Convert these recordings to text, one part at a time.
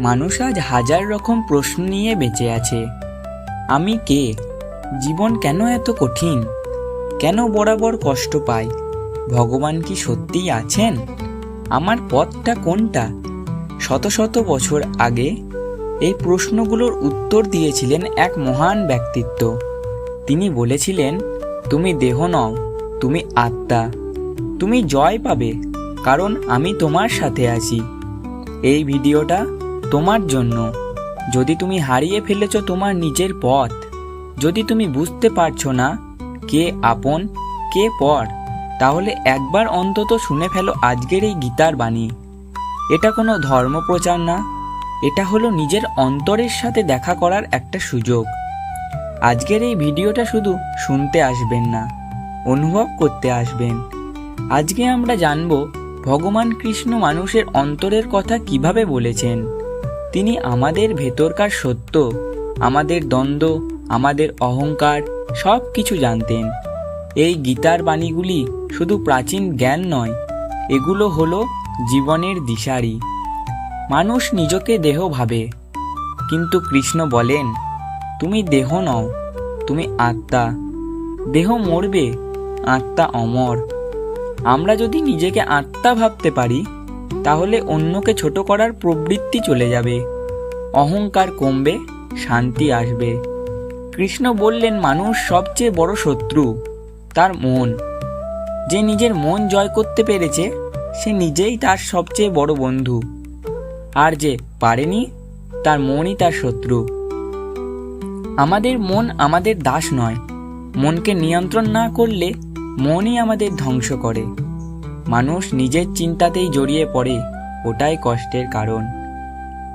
মানুষ আজ হাজার রকম প্রশ্ন নিয়ে বেঁচে আছে। আমি কে? জীবন কেন এত কঠিন? কেন বরাবর কষ্ট পাই? ভগবান কি সত্যিই আছেন? আমার পথটা কোনটা? শত শত বছর আগে এই প্রশ্নগুলোর উত্তর দিয়েছিলেন এক মহান ব্যক্তিত্ব। তিনি বলেছিলেন, তুমি দেহ নও, তুমি আত্মা। তুমি জয় পাবে, কারণ আমি তোমার সাথে আছি। এই ভিডিওটা তোমার জন্য। যদি তুমি হারিয়ে ফেলেছ তোমার নিজের পথ, যদি তুমি বুঝতে পারছ না কে আপন, কে পর, তাহলে একবার অন্তত শুনে ফেলো আজকের এই গীতার বাণী। এটা কোনো ধর্ম প্রচার না, এটা হলো নিজের অন্তরের সাথে দেখা করার একটা সুযোগ। আজকের এই ভিডিওটা শুধু শুনতে আসবেন না, অনুভব করতে আসবেন। আজকে আমরা জানব ভগবান কৃষ্ণ মানুষের অন্তরের কথা কীভাবে বলেছেন। তিনি আমাদের ভেতরকার সত্য, আমাদের দ্বন্দ্ব, আমাদের অহংকার সব কিছু জানতেন। এই গীতার বাণীগুলি শুধু প্রাচীন জ্ঞান নয়, এগুলো হলো জীবনের দিশারি। মানুষ নিজকে দেহ ভাবে, কিন্তু কৃষ্ণ বলেন, তুমি দেহ নও, তুমি আত্মা। দেহ মরবে, আত্মা অমর। আমরা যদি নিজেকে আত্মা ভাবতে পারি তাহলে অন্যকে ছোট করার প্রবৃত্তি চলে যাবে। অহংকার কমবে, শান্তি আসবে। কৃষ্ণ বললেন, মানুষ সবচেয়ে বড় শত্রু, তার মন। যে নিজের মন জয় করতে পেরেছে, সে নিজেই তার সবচেয়ে বড় বন্ধু। আর যে পারেনি, তার মনই তার শত্রু। আমাদের মন আমাদের দাস নয়। মনকে নিয়ন্ত্রণ না করলে মনই আমাদের ধ্বংস করে। মানুষ নিজের চিন্তাতেই জড়িয়ে পড়ে, ওটাই কষ্টের কারণ।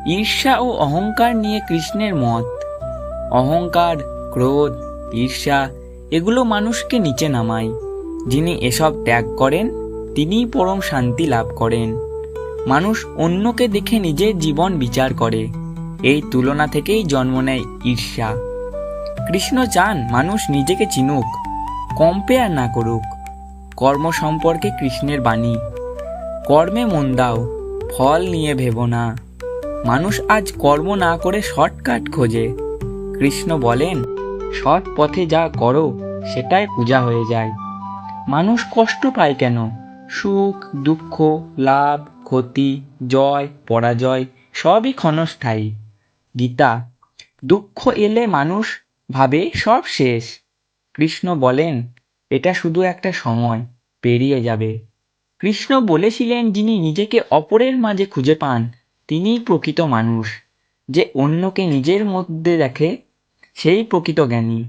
ঈর্ষা ও অহংকার নিয়ে কৃষ্ণের মত। অহংকার, ক্রোধ, ঈর্ষা, এগুলো মানুষকে নিচে নামায়। যিনি এসব ত্যাগ করেন, তিনিই পরম শান্তি লাভ করেন। মানুষ অন্যকে দেখে নিজের জীবন বিচার করে। এই তুলনা থেকেই জন্ম নেয় ঈর্ষা। কৃষ্ণ চান মানুষ নিজেকে চিনুক কম্পেয়ার না করুক। কর্ম সম্পর্কে কৃষ্ণের বাণী। কর্মে মন দাও, ফল নিয়ে ভেবো না। মানুষ আজ কর্ম না করে শর্টকাট খোঁজে। কৃষ্ণ বলেন, সৎ পথে যা করো, সেটাই পূজা হয়ে যায়। মানুষ কষ্ট পায় কেন? সুখ, দুঃখ, লাভ, ক্ষতি, জয়, পরাজয়, সবই ক্ষণস্থায়ী। গীতা, দুঃখ এলে মানুষ ভাবে সব শেষ। কৃষ্ণ বলেন এটা শুধু একটা সময়, পেরিয়ে যাবে। কৃষ্ণ বলেছিলেন যিনি নিজেকে অপরের মাঝে খুঁজে পান, তিনিই প্রকৃত মানুষ। যে অন্যকে নিজের মধ্যে দেখে, সেই প্রকৃত জ্ঞানী।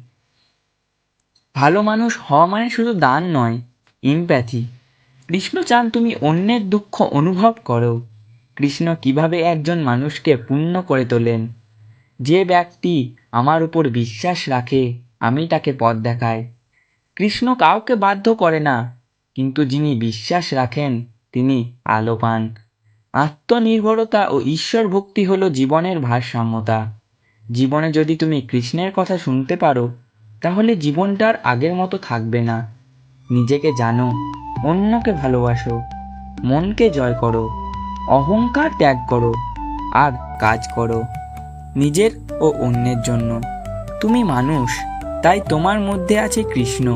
ভালো মানুষ হওয়া মানে শুধু দান নয় ইমপ্যাথি কৃষ্ণ চান তুমি অন্যের দুঃখ অনুভব করো। কৃষ্ণ কীভাবে একজন মানুষকে পূর্ণ করে তোলেন? যে ব্যক্তি আমার উপর বিশ্বাস রাখে, আমি তাকে পথ দেখাই। কৃষ্ণ কাউকে বাধ্য করে না, কিন্তু যিনি বিশ্বাস রাখেন, তিনি আলো পান আত্মনির্ভরতা ও ঈশ্বর ভক্তি হলো জীবনের ভারসাম্যতা। জীবনে যদি তুমি কৃষ্ণের কথা শুনতে পারো, তাহলে জীবনটা আর আগের মতো থাকবে না। নিজেকে জানো, অন্যকে ভালোবাসো, মনকে জয় করো, অহংকার ত্যাগ করো, আর কাজ করো, নিজের ও অন্যের জন্য। তুমি মানুষ তাই তোমার মধ্যে আছে কৃষ্ণ।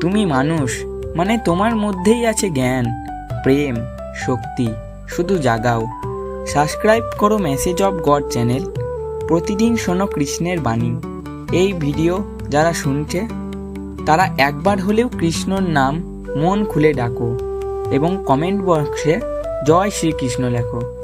তুমি মানুষ মানে তোমার মধ্যেই আছে জ্ঞান, প্রেম, শক্তি, শুধু জাগাও। সাবস্ক্রাইব করো মেসেজ অফ গড চ্যানেল। প্রতিদিন শোনো কৃষ্ণের বাণী। এই ভিডিও যারা শুনছে, তারা একবার হলেও কৃষ্ণর নাম মন খুলে ডাকো এবং কমেন্ট বক্সে জয় শ্রীকৃষ্ণ লেখো।